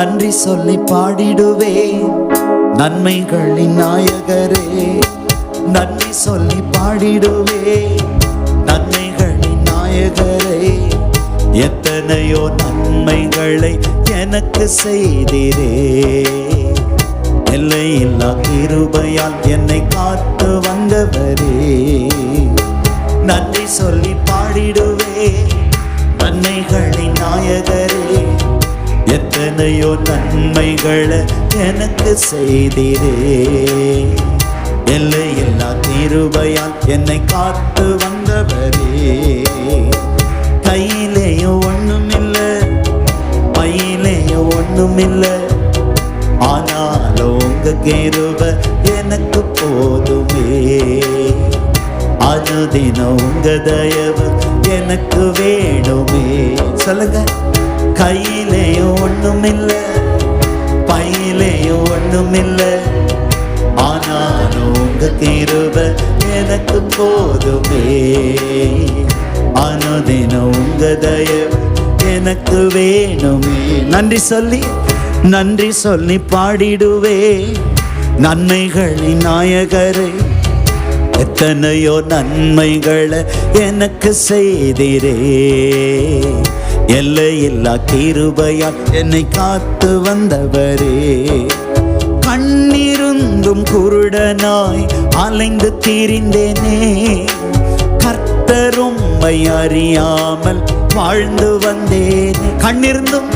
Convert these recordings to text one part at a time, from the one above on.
நன்றி சொல்லி பாடிடுவேன் நன்மைகளின் நாயகரே நன்றி சொல்லி பாடிடுவேன் நன்மைகளின் நாயகரே எத்தனையோ நன்மைகளை எனக்கு செய்தீரே. எல்லையில்லா கிருபையால் என்னை காத்து வந்தவரே. நன்றி சொல்லி பாடிடுவே. நன்மைகளின் நாயகரே எத்தனையோ நன்மைகளை எனக்கு செய்தீரே. எல்லையில்லா கிருபையால் என்னை காத்து வந்தவரே. கையிலேயோ ஒண்ணுமில்லை பையிலேயோ ஒண்ணுமில்லை. ஆனாலும் உங்க கேருப எனக்கு போதுமே. அனுதினம் உங்க தயவு எனக்கு வேணுமே. சொல்லுங்க. கையிலே ஒண்ணுமில்ல பையிலே ஒண்ணுமில்ல. ஆனாலும் உங்க கிருப எனக்கு போதுமே. அனுதினம் உங்க தயவு எனக்கு வேணுமே. நன்றி சொல்லி நன்றி சொல்லி பாடிடுவே. நன்மைகளின் நாயகரை எத்தனையோ நன்மைகளை எனக்கு செய்திரே. எல்லையில்லா கிருபையால் என்னை காத்து வந்தவரே. கண்ணிருந்தும் குருடனாய் அலைந்து திரிந்தேனே. கர்த்தரும்மை அறியாமல் வாழ்ந்து வந்தேன். கண்ணிருந்தும்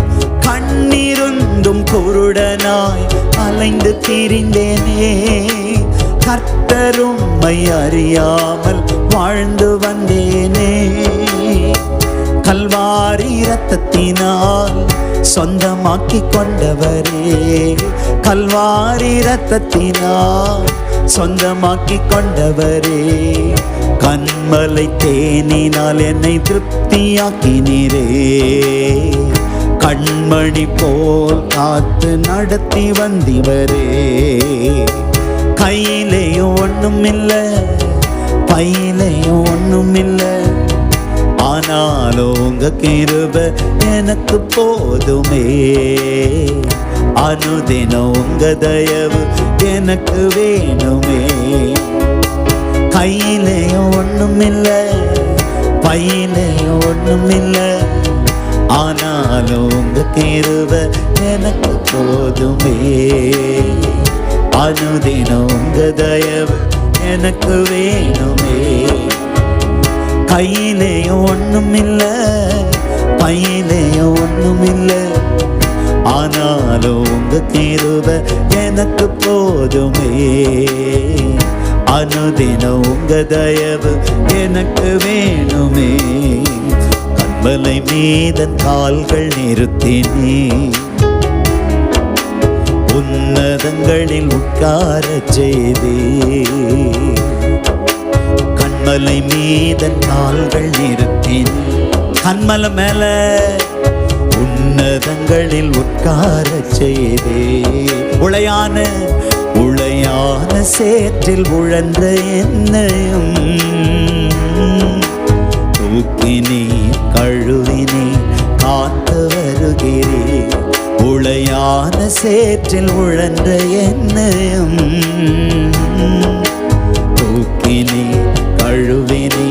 கண்ணிருந்தும் குருடனாய் அலைந்து திரிந்தேனே. கர்த்தரும்மை அறியாமல் வாழ்ந்து வந்தேனே. கல்வாரி ரத்தத்தினால் சொந்தமாக்கி கொண்டவரே. கல்வாரி ரத்தத்தினால் சொந்தமாக்கி கொண்டவரே. கண்மலை தேனினால் என்னை திருப்தியாக்கினீரே. கண்மணி போல் காத்து நடத்தி வந்திவரே. கையிலேயும் ஒன்றும் ஒண்ணுமில்லை பையிலேயும் இல்லை ஆனாலும் உங்க கிருப எனக்கு போதுமே. அனுதினம் உங்க தயவு எனக்கு வேணுமே. கையிலையும் ஒன்றும் இல்லை பையிலையும் பையிலேயும் இல்லை. ஆனாலும் உங்க கிருப எனக்கு போதுமே. அனுதினம் உங்க தயவு எனக்கு வேணுமே. கையிலேயும் ஒண்ணுமில்ல பையிலேயும் ஒண்ணுமில்ல. ஆனாலும் உங்க கிருப எனக்கு போதுமே. அனுதினம் உங்க தயவு எனக்கு வேணுமே. கண்மலை மீதன் கால்கள் நிறுத்தினே. உன்னதங்களில் உட்கார செய்தே. கண்மலை மீதன் நாள்கள் நிறுத்தின் கண்மலை மேல உன்னதங்களில் உட்கார செய்தே. உளையான உளையான சேற்றில் உழன்ற என்னையும் தூக்கினே கழுவினே காத்து வருகிறே. உளையான சேற்றில் உழன்ற என்னையும் தூக்கினே அழுவினே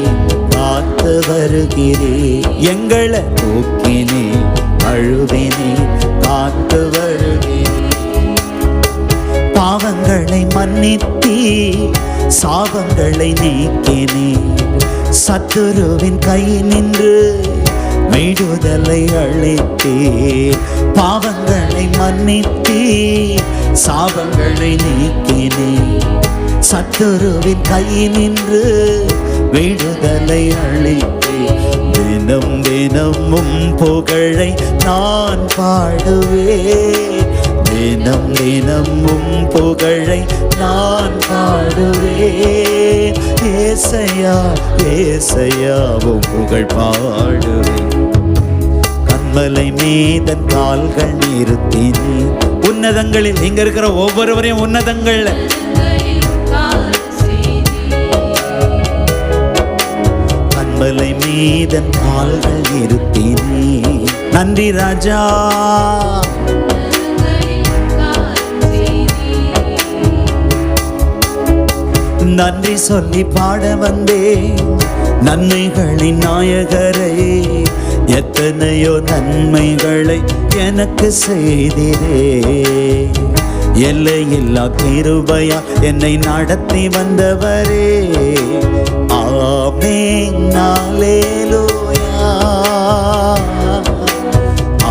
காத்து வருகிறே. எங்களை தூக்கினே அழுவினே காத்து வருகிறே. பாவங்களை மன்னித்தீ சாபங்களை நீக்கினே. சத்துருவின் கை நின்று விடுதலை அழைத்தே பாவங்களை மன்னித்தே சாபங்களை நீக்கினே. சத்துருவின் கை நின்று விடுதலை அளித்தே தினம் தினமும் புகழை நான் பாடுவேன். தினம் தினமும் புகழை நான் பாடுவேன். ஏசையா ஏசையாவும் புகழ் பாடுவேன். கண்மலை மீதன் கால்கள் நிறுத்தினேன் உன்னதங்களில் இங்க இருக்கிற ஒவ்வொருவரையும் உன்னதங்கள்ல மலை மீதன் கால்கள் இருத்தினே. நன்றி ராஜா. நன்றி சொல்லி பாட வந்தே நன்மைகளின் நாயகரே எத்தனையோ நன்மைகளை எனக்கு செய்திரே. எல்லையில்லா கிருபையா என்னை நடத்தி வந்தவரே. ஆமென் நாளேலூயா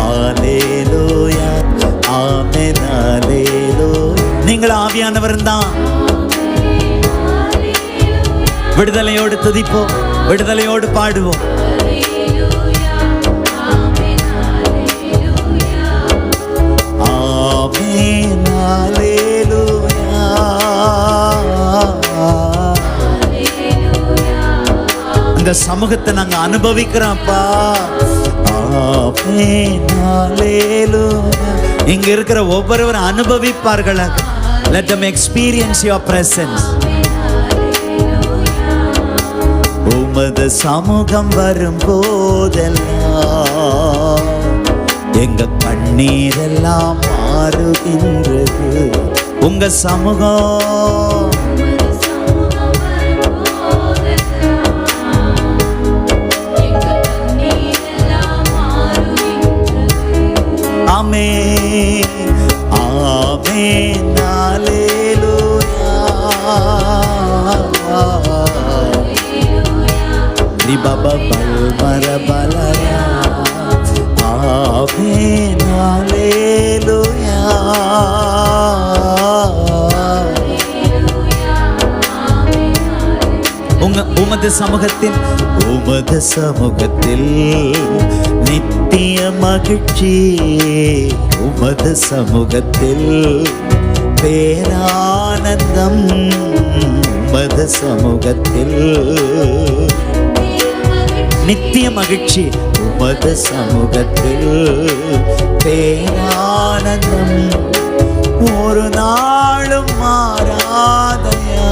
ஆலேலூயா ஆமென் ஆலேலூயா நீங்கள் ஆவியானவர் தான். விடுதலையோடு துதிப்போம். விடுதலையோடு பாடுவோம். ஆமென் அல்லேலூயா அந்த சமூகத்தை நாங்க அனுபவிக்கிறோம்ப்பா. இங்க இருக்கிற ஒவ்வொருவரும் அனுபவிப்பார்கள். Let them experience your presence. உமது சமூகம் வரும் போதெல்லாம் எங்க கண்ணீரெல்லாம் மாறுகின்றது. உங்க சமூகம் உமது சமூகத்தில். உமது சமூகத்தில் நித்திய மகிழ்ச்சி. உமது சமூகத்தில் பேரானந்தம். உமது சமூகத்தில் நித்திய மகிழ்ச்சி. உமது சமூகத்தில் பேரானந்தம். ஒரு நாளும் மாறாதையா.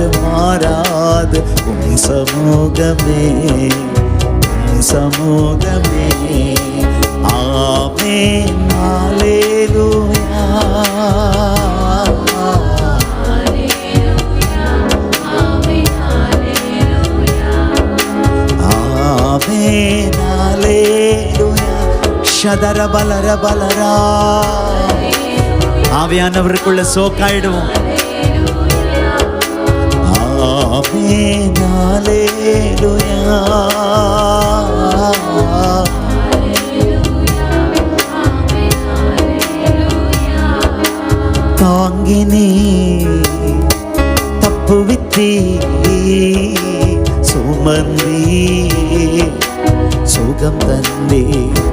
மாறாது மாறாது உன் சமூகமே உன் சமூகமே ஆமே நாளேலூயா ஆமென் அல்லேலூயா ஷதர பலர பலரா ஆவியானவருக்குள்ள சோக்காயிடுவோம் ஆமென் அல்லேலூயா தாங்கினே தப்பு வித்தி சுமந்தி. சுகம் தந்தி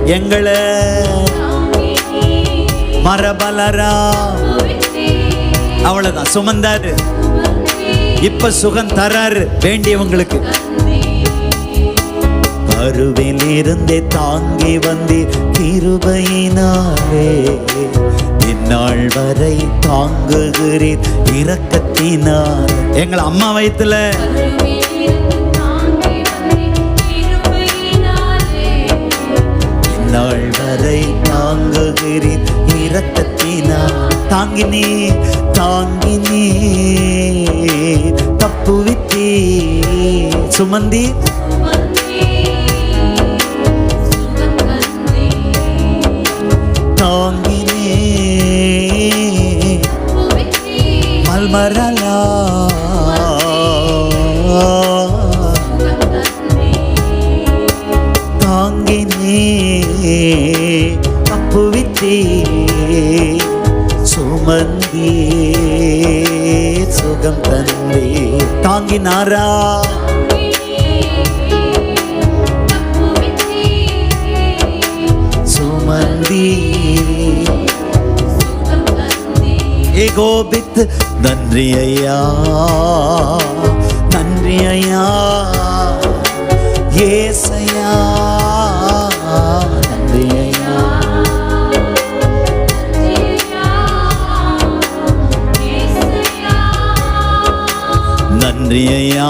எங்களை மரபலரா. அவ்வளவுதான். சுமந்தாரு. இப்ப சுகம் தராரு வேண்டியவங்களுக்கு. கருவில் இருந்தே தாங்கி வந்தே கிருபையினாலே. இந்நாள் வரை தாங்குகிறேன் இரக்கத்தினால். எங்களை அம்மா வயிற்றுல இந்நாள் வரை தாங்குகிறேன் இரக்கத்தினால். தாங்கினே தாங்கினே. தப்பு வித்தே சுமந்தி. தாங்கினே. மல்மரலா. தாங்கினே அப்புவித்தே சுமந்தே சுகம் தந்தே. தாங்கினாரா? சுமந்தி. ஏகோபித்து நன்றி ஐயா. நன்றி ஐயா. ஏசையா. நன்றி ஐயா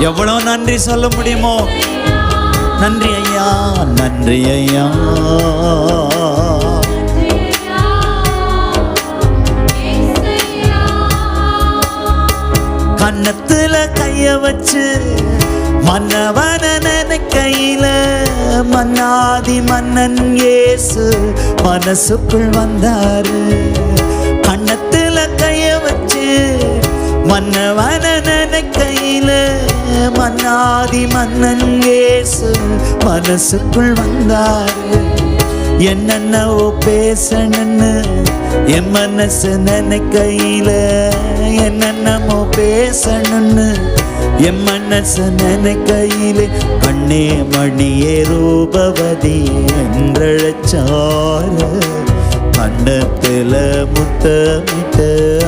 எவ்வளவு நன்றி சொல்ல முடியுமோ? நன்றி ஐயா நன்றி ஐயா கன்னத்துல கைய வச்சு மன்னவன கையில மன்னாதி மன்னன் ஏசு மனசுக்குள் வந்தாரு. மன்னவன கையில மன்னாதி மன்னன் ஏசு மனசுக்குள் வந்தாரு. என்னென்னவோ பேசணுன்னு என் மனசு நினைக்கையில என்னென்னமோ பேசணுன்னு என் மனசு நினைக்கையில கண்ணே மணியே ரூபவதி என்றழைச்சாரு. கண்ணத்துல முத்தமிட்டு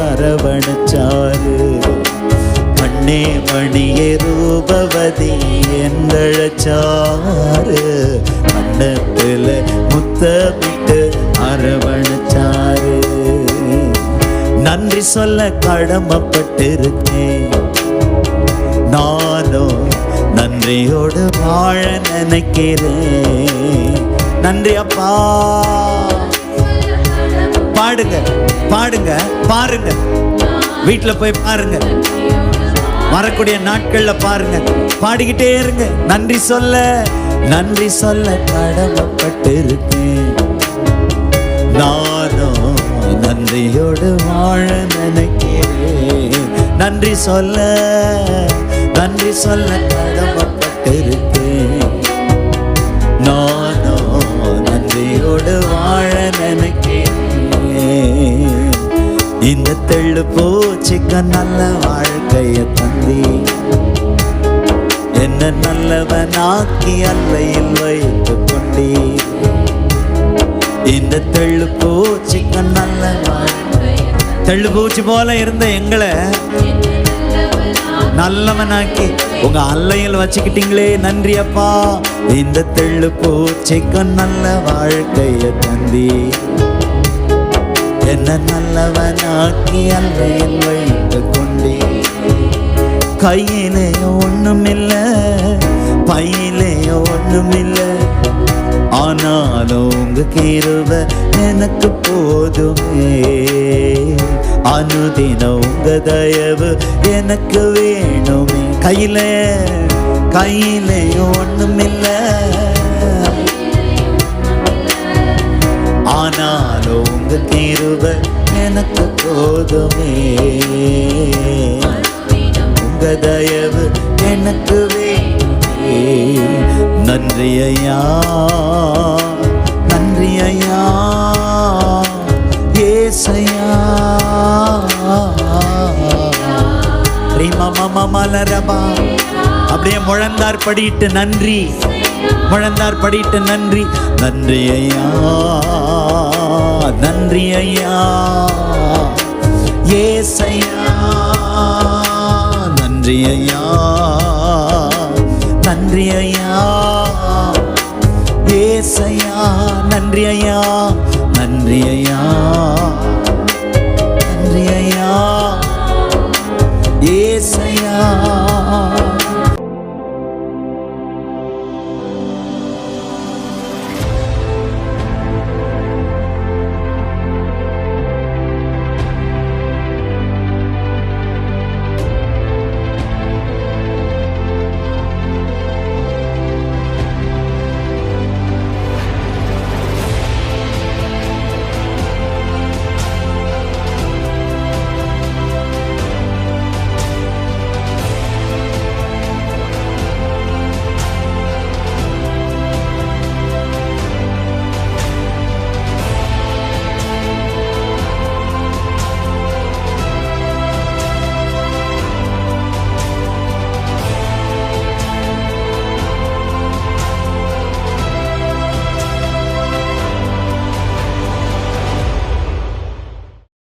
அரவணைச்சாரு மண்ணே மணியே ரூபவதி என்றழைச்சாரு மண்ணத்தில் முத்தமிட்டு அரவணைச்சாரு நன்றி சொல்ல கடமைப்பட்டிருக்கேன். நானும் நன்றியோடு வாழ நினைக்கிறேன். நன்றி அப்பா. பாடுங்க பாடுங்க பாருங்க. வீட்டில் போய் பாருங்க. வரக்கூடிய நாட்களில் பாருங்க. பாடிக்கிட்டே இருங்க. நன்றி சொல்ல நன்றி சொல்ல கடமைப்பட்டு இருக்கேன் நானும் நன்றியோடு வாழ நினைக்கிறேன். நன்றி சொல்ல நன்றி சொல்ல கடமைப்பட்டு இந்த தெள்ளு பூச்சிக்க நல்ல வாழ்க்கைய தந்தி. என்ன நல்லவனாக்கி அல்லையில் வைத்து கொண்டீ. இந்த தெள்ளு பூச்சிக்க நல்ல வாழ்க்கை தெள்ளு பூச்சி போல இருந்த எங்களை நல்லவனாக்கி உங்க அல்லையில் வச்சுக்கிட்டீங்களே நன்றி அப்பா. இந்த தெள்ளு பூச்சிக்கு நல்ல வாழ்க்கைய தந்தி. என்ன நல்லவனாக்கி அல்லையில் வைத்து கொண்டே. கையிலேயோ ஒண்ணுமில்ல பையிலேயோ ஒண்ணுமில்ல. ஆனாலும் உங்க கீருவ எனக்கு போதுமே. அனுதினம் உங்க தயவு எனக்கு வேணுமே. கையில கையிலேயோ ஒண்ணுமில்ல ஆனாலும் உங்க எனக்கு போதுமே. உங்க தயவு எனக்கு வேணுமே நன்றி ஐயா நன்றி ஐயா ஏசையா மலரபா அப்படியே முழந்தார் படிட்டு நன்றி. முழந்தார் படிட்டு நன்றி. நன்றி ஐயா நன்றி ஐயா ஏசையா? நன்றி ஐயா நன்றி ஐயா ஏசையா? நன்றி ஐயா நன்றி ஐயா நன்றி ஐயா ஏசையா?